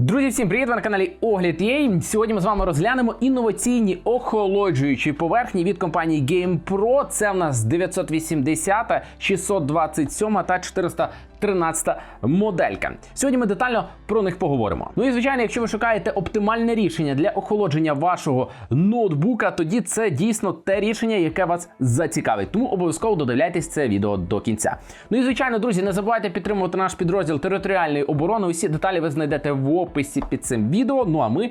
Друзі, всім привіт! Ви на каналі Огляд Єй. Сьогодні ми з вами розглянемо інноваційні охолоджуючі поверхні від компанії GamePro. Це в нас 980, 627 та 413 моделька. Сьогодні ми детально про них поговоримо. Ну і звичайно, якщо ви шукаєте оптимальне рішення для охолодження вашого ноутбука, тоді це дійсно те рішення, яке вас зацікавить. Тому обов'язково додивляйтесь це відео до кінця. Ну і звичайно, друзі, не забувайте підтримувати наш підрозділ територіальної оборони. Усі деталі ви знайдете в описі під цим відео. Ну а ми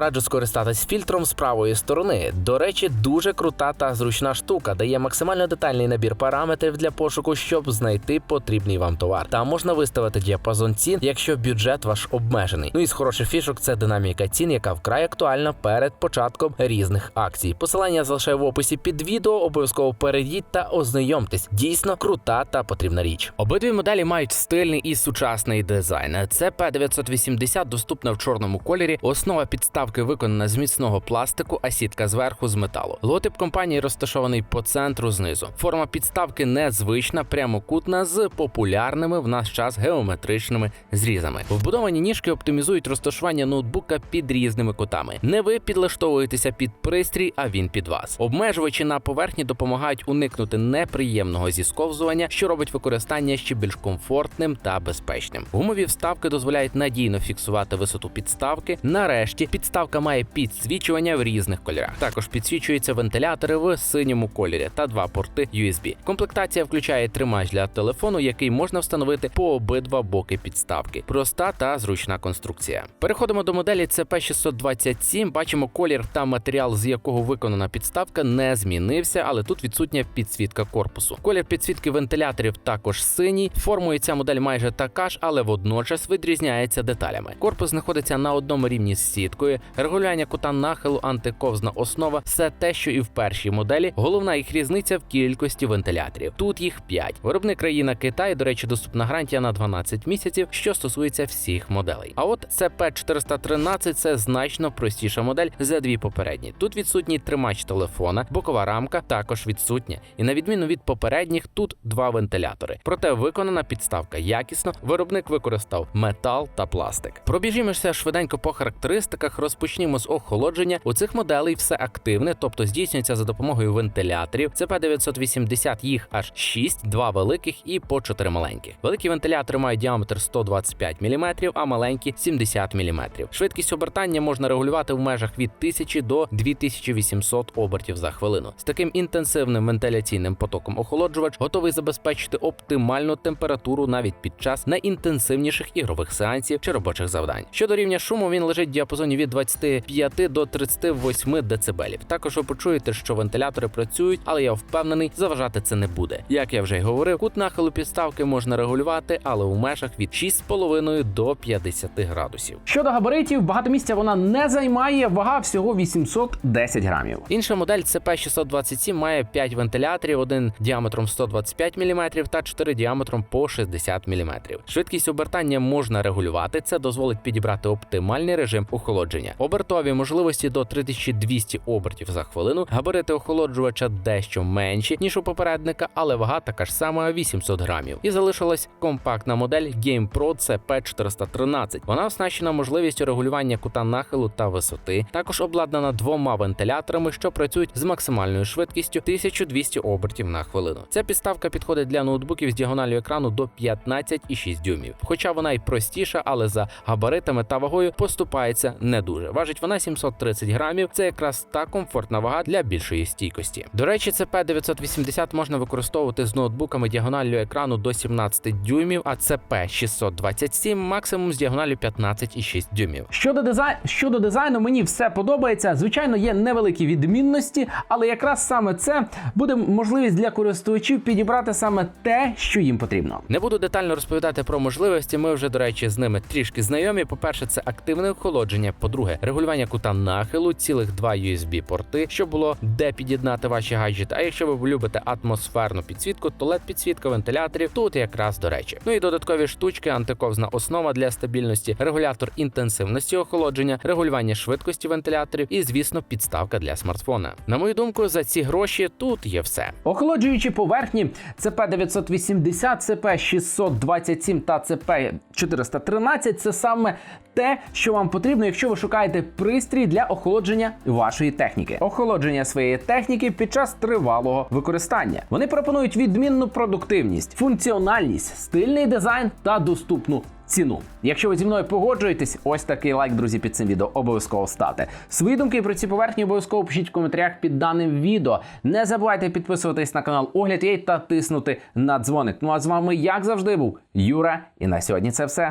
раджу скористатись фільтром з правої сторони. До речі, дуже крута та зручна штука, дає максимально детальний набір параметрів для пошуку, щоб знайти потрібний вам товар. Та можна виставити діапазон цін, якщо бюджет ваш обмежений. Ну і з хороших фішок це динаміка цін, яка вкрай актуальна перед початком різних акцій. Посилання залишаю в описі під відео. Обов'язково перейдіть та ознайомтесь. Дійсно крута та потрібна річ. Обидві моделі мають стильний і сучасний дизайн. CP980 доступна в чорному кольорі. Основа підставки виконана з міцного пластику, а сітка зверху з металу. Логотип компанії розташований по центру знизу. Форма підставки незвична, прямокутна з популярними в наш час геометричними зрізами. Вбудовані ніжки оптимізують розташування ноутбука під різними кутами. Не ви підлаштовуєтеся під пристрій, а він під вас. Обмежувачі на поверхні допомагають уникнути неприємного зісковзування, що робить використання ще більш комфортним та безпечним. Гумові вставки дозволяють надійно фіксувати висоту підставки. Нарешті підставка має підсвічування в різних кольорах. Також підсвічуються вентилятори в синьому кольорі та два порти USB. Комплектація включає тримач для телефону, який можна встановити по обидва боки підставки. Проста та зручна конструкція. Переходимо до моделі CP627. Бачимо колір та матеріал, з якого виконана підставка, не змінився, але тут відсутня підсвітка корпусу. Колір підсвітки вентиляторів також синій. Формою ця модель майже така ж, але водночас відрізняється деталями. Корпус знаходиться на одному рівні з сіткою, регулювання кута нахилу, антиковзна основа все те, що і в першій моделі. Головна їх різниця в кількості вентиляторів. Тут їх 5. Виробник країна Китай, до речі, доступна гарантія на 12 місяців, що стосується всіх моделей. А от CP413 це значно простіша модель за дві попередні. Тут відсутній тримач телефона, бокова рамка також відсутня. І на відміну від попередніх, тут два вентилятори. Проте виконана підставка якісно. Виробник використав метал та пластик. Пробіжімося швиденько по характеристиках. Розпочнімо з охолодження. У цих моделей все активне, тобто здійснюється за допомогою вентиляторів. CP980 їх аж 6, два великих і по 4 маленьких. Великі вентилятори мають діаметр 125 мм, а маленькі 70 мм. Швидкість обертання можна регулювати в межах від 1000 до 2800 обертів за хвилину. З таким інтенсивним вентиляційним потоком охолоджувач готовий забезпечити оптимальну температуру навіть під час найінтенсивніших ігрових сеансів чи робочих завдань. Щодо рівня шуму, він лежить в діапазоні від 25 до 38 дБ. Також ви почуєте, що вентилятори працюють, але я впевнений, заважати це не буде. Як я вже й говорив, кут нахилу підставки можна регулювати, але у межах від 6,5 до 50 градусів. Щодо габаритів, багато місця вона не займає, вага всього 810 грамів. Інша модель CP627 має 5 вентиляторів, один діаметром 125 мм та 4 діаметром по 60 мм. Швидкість обертання можна регулювати. Це дозволить підібрати оптимальний режим охолодження. Обертові можливості до 3200 обертів за хвилину. Габарити охолоджувача дещо менші ніж у попередника, але вага така ж сама 800 грамів. І залишилась компактна модель GamePro CP413. Вона оснащена можливістю регулювання кута нахилу та висоти. Також обладнана двома вентиляторами, що працюють з максимальною швидкістю 1200 обертів на хвилину. Ця підставка підходить для ноутбуків з діагональю екрану до 15,6 дюймів. Хоча вона й простіша, але за габаритами та вагою поступається не дуже. Дуже. Важить вона 730 грамів. Це якраз та комфортна вага для більшої стійкості. До речі, CP 980 можна використовувати з ноутбуками діагоналлю екрану до 17 дюймів, а CP 627 максимум з діагоналлю 15,6 дюймів. Щодо дизайн, щодо дизайну, мені все подобається. Звичайно, є невеликі відмінності, але якраз саме це буде можливість для користувачів підібрати саме те, що їм потрібно. Не буду детально розповідати про можливості. Ми вже, до речі, з ними трішки знайомі. По-перше, це активне охолодження. По-друге, регулювання кута нахилу, цілих два USB-порти, щоб було де під'єднати ваші гаджети. А якщо ви любите атмосферну підсвітку, то led підсвітка вентиляторів тут якраз до речі. Ну і додаткові штучки, антиковзна основа для стабільності, регулятор інтенсивності охолодження, регулювання швидкості вентиляторів і, звісно, підставка для смартфона. На мою думку, за ці гроші тут є все. Охолоджуючі поверхні CP 980, CP 627 та CP 413 це саме те, що вам потрібно, якщо ви шукаєте пристрій для охолодження вашої техніки. Охолодження своєї техніки під час тривалого використання. Вони пропонують відмінну продуктивність, функціональність, стильний дизайн та доступну. Ціну. Якщо ви зі мною погоджуєтесь, ось такий лайк, друзі, під цим відео обов'язково ставте. Свої думки про ці поверхні обов'язково пишіть в коментарях під даним відео. Не забувайте підписуватись на канал Огляд Єй та тиснути на дзвоник. Ну а з вами, як завжди, був Юра. І на сьогодні це все.